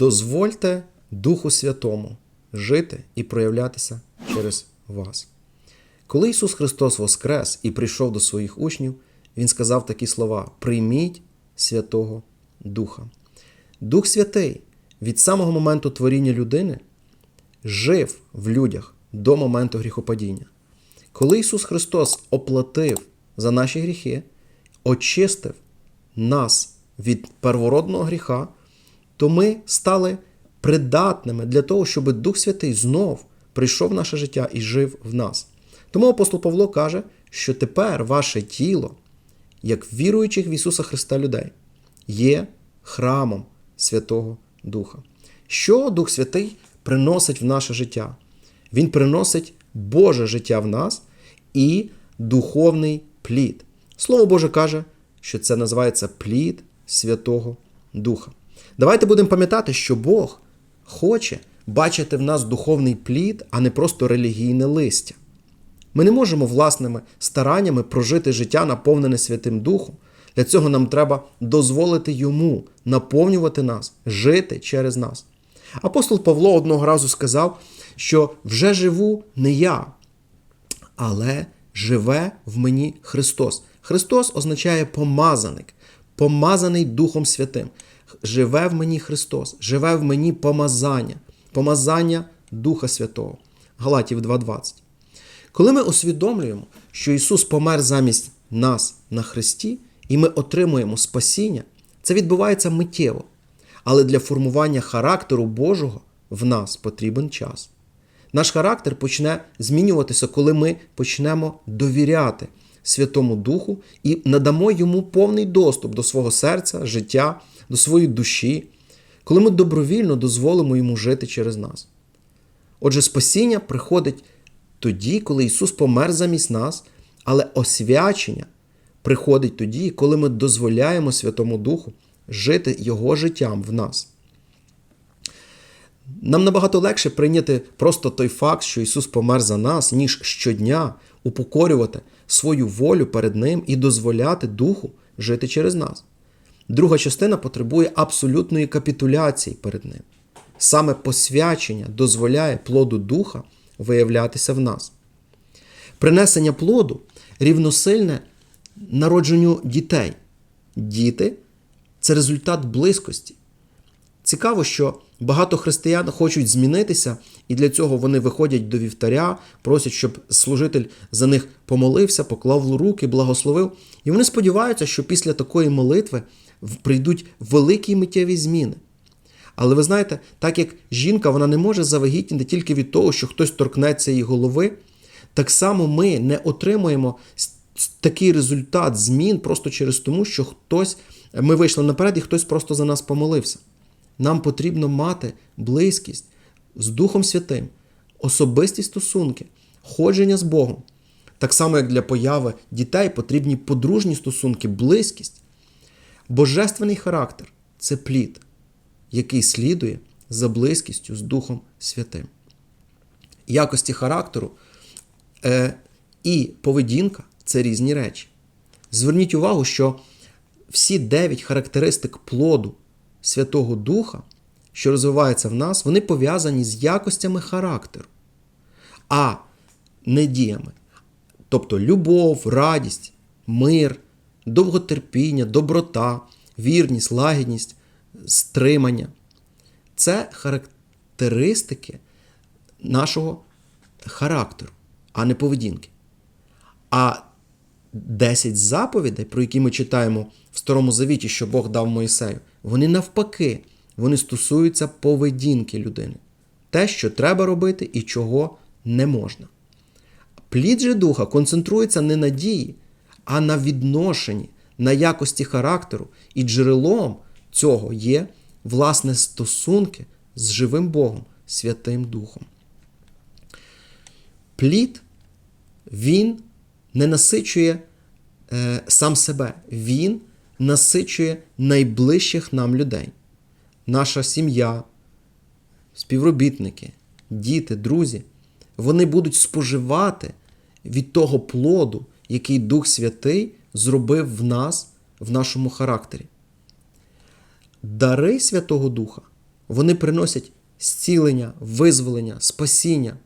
дозвольте Духу Святому жити і проявлятися через вас. Коли Ісус Христос воскрес і прийшов до своїх учнів, Він сказав такі слова: Прийміть Святого Духа. Дух Святий від самого моменту творіння людини жив в людях до моменту гріхопадіння. Коли Ісус Христос оплатив за наші гріхи, очистив нас від первородного гріха, то ми стали придатними для того, щоб Дух Святий знов прийшов в наше життя і жив в нас. Тому апостол Павло каже, що тепер ваше тіло, як віруючих в Ісуса Христа людей, є храмом Святого Духа. Що Дух Святий приносить в наше життя? Він приносить Боже життя в нас і духовний плід. Слово Боже каже, що це називається плід Святого Духа. Давайте будемо пам'ятати, що Бог хоче бачити в нас духовний плід, а не просто релігійне листя. Ми не можемо власними стараннями прожити життя, наповнене Святим Духом. Для цього нам треба дозволити йому наповнювати нас, жити через нас. Апостол Павло одного разу сказав, що вже живу не я, але живе в мені Христос. Христос означає помазаник, помазаний Духом Святим. Живе в мені Христос, живе в мені помазання, помазання Духа Святого. Галатів 2.20. Коли ми усвідомлюємо, що Ісус помер замість нас на Христі, і ми отримуємо спасіння, це відбувається миттєво. Але для формування характеру Божого в нас потрібен час. Наш характер почне змінюватися, коли ми почнемо довіряти Святому Духу і надамо йому повний доступ до свого серця, життя, до своєї душі, коли ми добровільно дозволимо йому жити через нас. Отже, спасіння приходить тоді, коли Ісус помер замість нас, але освячення приходить тоді, коли ми дозволяємо Святому Духу жити Його життям в нас. Нам набагато легше прийняти просто той факт, що Ісус помер за нас, ніж щодня упокорювати свою волю перед Ним і дозволяти Духу жити через нас. Друга частина потребує абсолютної капітуляції перед Ним. Саме посвячення дозволяє плоду Духа виявлятися в нас. Принесення плоду рівносильне народженню дітей. Діти це результат близькості. Цікаво, що багато християн хочуть змінитися, і для цього вони виходять до вівтаря, просять, щоб служитель за них помолився, поклав руки, благословив. І вони сподіваються, що після такої молитви прийдуть великі миттєві зміни. Але ви знаєте, так як жінка вона не може завагітніти тільки від того, що хтось торкнеться її голови, так само ми не отримуємо такий результат змін просто через тому, що хтось, ми вийшли наперед і хтось просто за нас помолився. Нам потрібно мати близькість з Духом Святим, особисті стосунки, ходження з Богом. Так само, як для появи дітей потрібні подружні стосунки, близькість. Божественний характер це плід, який слідує за близькістю з Духом Святим. Якості характеру е, і поведінка це різні речі. Зверніть увагу, що всі дев'ять характеристик плоду Святого Духа, що розвиваються в нас, вони пов'язані з якостями характеру, а не діями. Тобто любов, радість, мир, довготерпіння, доброта, вірність, лагідність, стримання. Це характеристики нашого характеру, а не поведінки. А 10 заповідей, про які ми читаємо в Старому Завіті, що Бог дав Моїсею, вони навпаки, вони стосуються поведінки людини. Те, що треба робити і чого не можна. Плід же духа концентрується не на дії, а на відношенні, на якості характеру, і джерелом цього є власне стосунки з живим Богом, Святим Духом. Плід, він не насичує е, сам себе, він насичує найближчих нам людей. Наша сім'я, співробітники, діти, друзі, вони будуть споживати від того плоду, який Дух Святий зробив в нас, в нашому характері. Дари Святого Духа вони приносять зцілення, визволення, спасіння.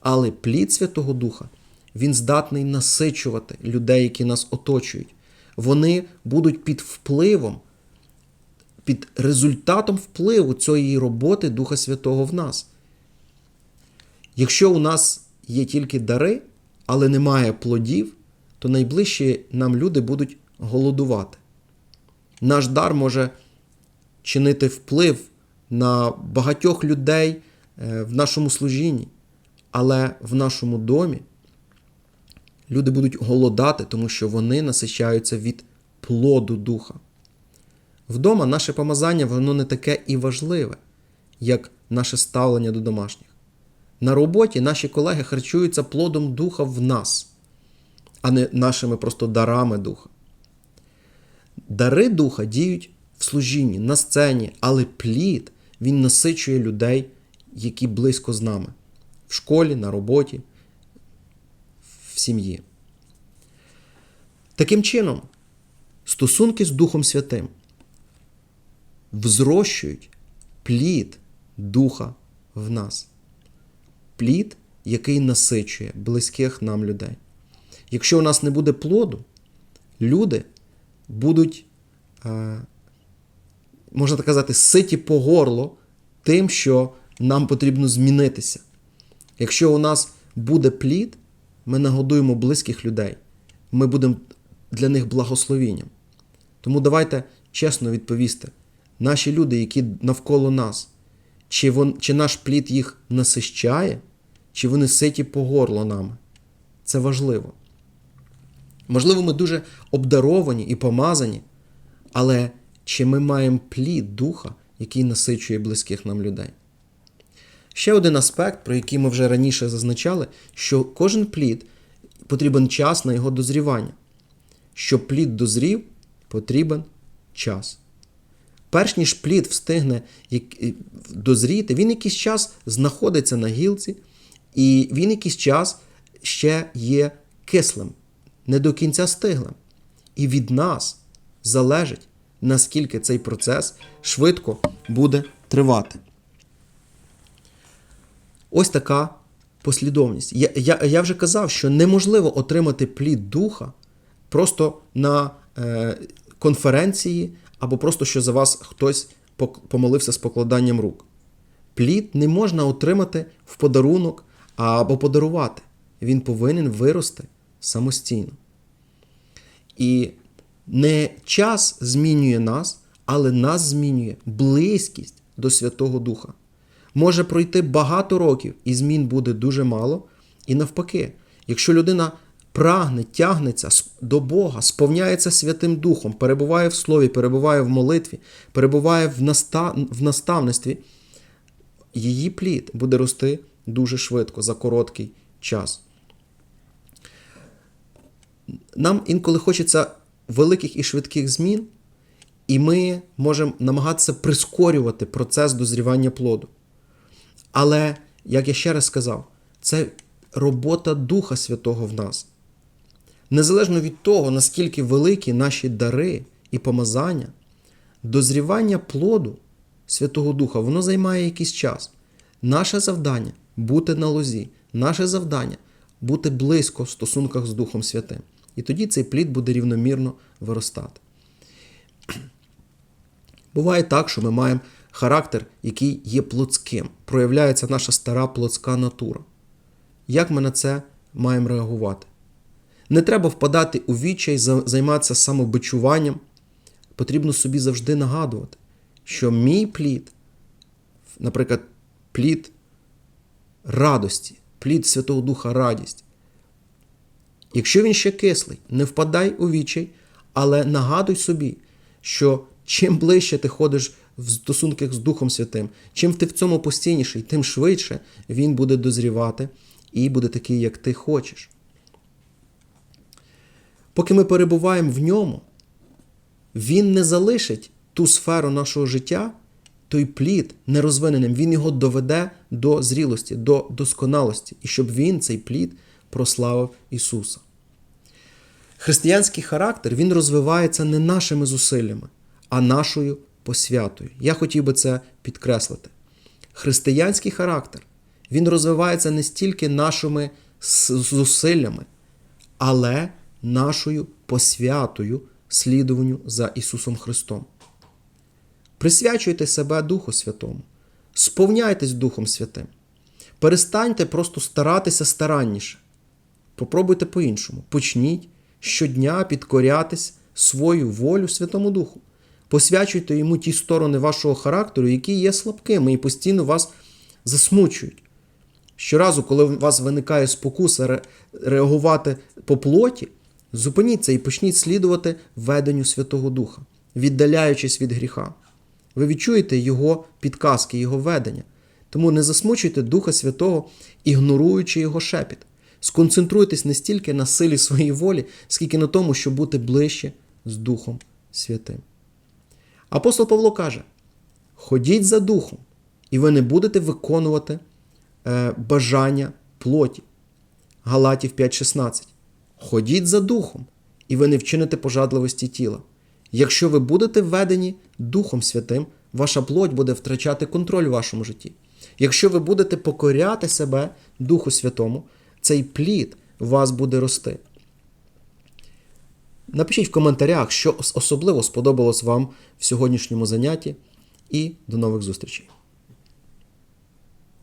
Але плід Святого Духа він здатний насичувати людей, які нас оточують. Вони будуть під впливом, під результатом впливу цієї роботи Духа Святого в нас. Якщо у нас є тільки дари, але немає плодів, то найближчі нам люди будуть голодувати. Наш дар може чинити вплив на багатьох людей е, в нашому служінні, але в нашому домі люди будуть голодати, тому що вони насичаються від плоду духа. Вдома наше помазання воно не таке і важливе, як наше ставлення до домашніх. На роботі наші колеги харчуються плодом духа в нас, а не нашими просто дарами духа. Дари духа діють в служінні, на сцені, але плід він насичує людей, які близько з нами в школі, на роботі, в сім'ї. Таким чином, стосунки з Духом Святим взрощують плід Духа в нас. Плід, який насичує близьких нам людей. Якщо у нас не буде плоду, люди будуть, е, можна так казати, ситі по горло тим, що нам потрібно змінитися. Якщо у нас буде плід, ми нагодуємо близьких людей, ми будемо для них благословінням. Тому давайте чесно відповісти, наші люди, які навколо нас, чи, вон, чи наш плід їх насищає, чи вони ситі по горло нами. Це важливо. Можливо, ми дуже обдаровані і помазані, але чи ми маємо плід духа, який насичує близьких нам людей? Ще один аспект, про який ми вже раніше зазначали, що кожен плід потрібен час на його дозрівання. Щоб плід дозрів, потрібен час. Перш ніж плід встигне дозріти, він якийсь час знаходиться на гілці, і він якийсь час ще є кислим, не до кінця стиглим. І від нас залежить, наскільки цей процес швидко буде тривати. Ось така послідовність. Я, я, я вже казав, що неможливо отримати плід духа просто на е, конференції, або просто що за вас хтось помолився з покладанням рук. Плід не можна отримати в подарунок або подарувати. Він повинен вирости самостійно. І не час змінює нас, але нас змінює близькість до Святого Духа. Може пройти багато років, і змін буде дуже мало. І навпаки, якщо людина прагне, тягнеться до Бога, сповняється Святим Духом, перебуває в слові, перебуває в молитві, перебуває в, настав... в наставництві, її плід буде рости дуже швидко, за короткий час. Нам інколи хочеться великих і швидких змін, і ми можемо намагатися прискорювати процес дозрівання плоду. Але, як я ще раз сказав, це робота Духа Святого в нас. Незалежно від того, наскільки великі наші дари і помазання, дозрівання плоду Святого Духа, воно займає якийсь час. Наше завдання бути на лозі, наше завдання бути близько в стосунках з Духом Святим. І тоді цей плід буде рівномірно виростати. Буває так, що ми маємо характер, який є плотським, проявляється наша стара плотська натура. Як ми на це маємо реагувати? Не треба впадати у відчай, займатися самобичуванням. Потрібно собі завжди нагадувати, що мій плід, наприклад, плід радості, плід Святого Духа радість. Якщо він ще кислий, не впадай у відчай, але нагадуй собі, що чим ближче ти ходиш в стосунках з Духом Святим, чим ти в цьому постійніший, тим швидше він буде дозрівати і буде такий, як ти хочеш. Поки ми перебуваємо в ньому, він не залишить ту сферу нашого життя, той плід нерозвиненим, він його доведе до зрілості, до досконалості, і щоб він, цей плід, прославив Ісуса. Християнський характер він розвивається не нашими зусиллями, а нашою посвятою. Я хотів би це підкреслити. Християнський характер він розвивається не стільки нашими зусиллями, але нашою посвятою слідуванню за Ісусом Христом. Присвячуйте себе Духу Святому, сповняйтесь Духом Святим. Перестаньте просто старатися старанніше. Попробуйте по-іншому. Почніть щодня підкорятись свою волю Святому Духу. Посвячуйте йому ті сторони вашого характеру, які є слабкими і постійно вас засмучують. Щоразу, коли у вас виникає спокуса реагувати по плоті, зупиніться і почніть слідувати веденню Святого Духа, віддаляючись від гріха. Ви відчуєте його підказки, його ведення. Тому не засмучуйте Духа Святого, ігноруючи його шепіт. Сконцентруйтесь не стільки на силі своєї волі, скільки на тому, щоб бути ближче з Духом Святим. Апостол Павло каже: ходіть за Духом, і ви не будете виконувати е, бажання плоті. Галатів 5:16. Ходіть за Духом, і ви не вчините пожадливості тіла. Якщо ви будете введені Духом Святим, ваша плоть буде втрачати контроль в вашому житті. Якщо ви будете покоряти себе Духу Святому, цей плід в вас буде рости. Напишіть в коментарях, що особливо сподобалось вам в сьогоднішньому занятті, і до нових зустрічей.